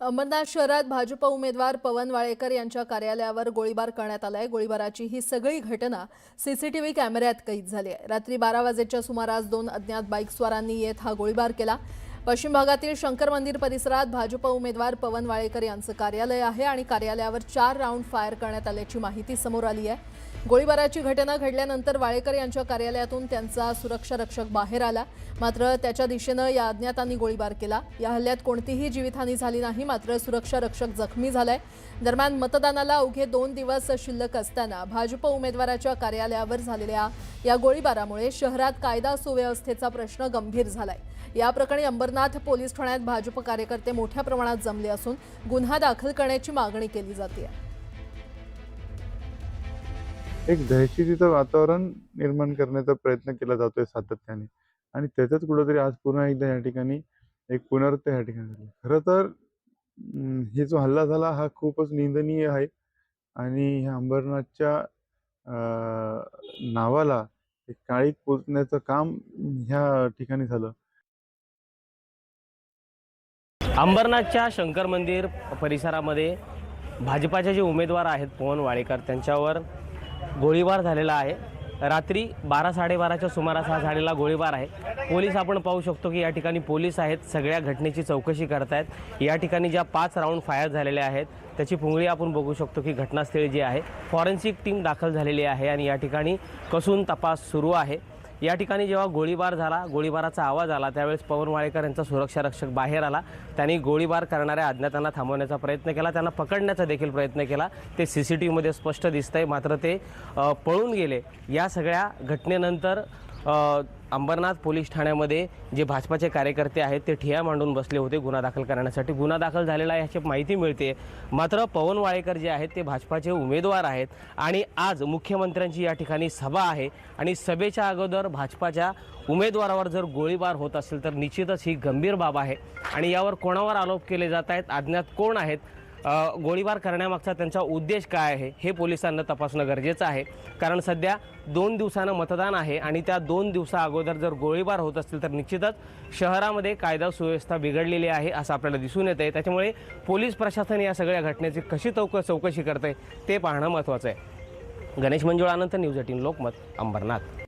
अंबरनाथ शहरात भाजप उमेदवार पवन वाळेकर यांच्या कार्यालयावर गोळीबार करण्यात आलाय. गोळीबाराची ही सगळी घटना सीसीटीव्ही कॅमेऱ्यात कैद झाली आहे. रात्री बारा वाजेच्या सुमारास दोन अज्ञात बाईकस्वारांनी येत हा गोळीबार केला. पश्चिम भागातील शंकर मंदिर परिसरात भाजप उमेदवार पवन वाळेकर यांचं कार्यालय आहे आणि कार्यालयावर चार राऊंड फायर करण्यात आल्याची माहिती समोर आली आहे. गोळीबाराची घटना घडल्यानंतर वाळेकर यांच्या कार्यालयातून त्यांचा सुरक्षा रक्षक बाहेर आला. मात्र त्याच्या दिशेनं या अज्ञातांनी गोळीबार केला. या हल्ल्यात कोणतीही जीवितहानी झाली नाही मात्र सुरक्षा रक्षक जखमी झालाय. दरम्यान मतदानाला अवघे दोन दिवस शिल्लक असताना भाजप उमेदवाराच्या कार्यालयावर झालेल्या या गोळीबारामुळे शहरात कायदा सुव्यवस्थेचा प्रश्न गंभीर झालाय. या प्रकरणी अंबरनाथ पोलीस ठाण्यात भाजप कार्यकर्ते मोठ्या प्रमाणात जमले असून गुन्हा दाखल करण्याची मागणी केली जाते. एक दहशतीचं वातावरण निर्माण करण्याचा प्रयत्न केला जातोय सातत्याने. आणि त्याच्याच कुठंतरी आज पुन्हा एकदा या ठिकाणी एक पुनर्त या ठिकाणी झाली. खरं तर हे जो हल्ला झाला हा खूपच निंदनीय आहे. आणि ह्या अंबरनाथच्या नावाला एक काळीत पोचण्याचं काम ह्या ठिकाणी झालं. अंबरनाथच्या शंकर मंदिर परिसरामध्ये भाजपाचे जे उमेदवार आहेत पवन वाळेकर त्यांच्यावर गोळीबार झालेला आहे. रात्री बारा साडेबाराच्या सुमारास हा झालेला गोळीबार आहे. पोलीस आपण पाहू शकतो की या ठिकाणी पोलीस आहेत. सगळ्या घटनेची चौकशी करत आहेत या ठिकाणी ज्या पाच राऊंड फायर झालेल्या आहेत त्याची पुंगळी आपण बघू शकतो की घटनास्थळी जी आहे फॉरेन्सिक टीम दाखल झालेली आहे आणि या ठिकाणी कसून तपास सुरू आहे. या ठिकाणी जेव्हा गोळीबार झाला गोळीबाराचा आवाज आला त्यावेळेस पवन वाळेकर यांचा सुरक्षा रक्षक बाहेर आला. त्यांनी गोळीबार करणाऱ्या अज्ञातांना थांबवण्याचा प्रयत्न केला त्यांना पकडण्याचा देखील प्रयत्न केला. ते सी सी टी व्हीमध्ये स्पष्ट दिसतंय मात्र ते पळून गेले. या सगळ्या घटनेनंतर अंबरनाथ पोलीस ठाण्यामध्ये जे भाजपाचे कार्यकर्ते आहेत ते ठिया मांडून बसले होते गुन्हा दाखल करण्यासाठी. गुन्हा दाखल झालेला आहे याची माहिती मिळते. मात्र पवन वाळेकर जे आहेत ते भाजपाचे उमेदवार आहेत आणि आज मुख्यमंत्र्यांची या ठिकाणी सभा आहे आणि सभेच्या अगोदर भाजपाच्या उमेदवारावर जर गोळीबार होत असेल तर निश्चितच ही गंभीर बाब आहे. आणि यावर कोणावर आरोप केले जात आहेत अज्ञात कोण आहेत गोळीबार करण्यामागचा त्यांचा उद्देश काय आहे हे पोलिसांना तपासणं गरजेचं आहे. कारण सध्या दोन दिवसानं मतदान आहे आणि त्या दोन दिवसा अगोदर जर गोळीबार होत असतील तर निश्चितच शहरामध्ये कायदा सुव्यवस्था बिघडलेली आहे असं आपल्याला दिसून येत आहे त्याच्यामुळे पोलीस प्रशासन या सगळ्या घटनेची कशी चौक चौकशी करते ते पाहणं महत्त्वाचं आहे. गणेश मंजुळानंतर न्यूज एटीन लोकमत अंबरनाथ.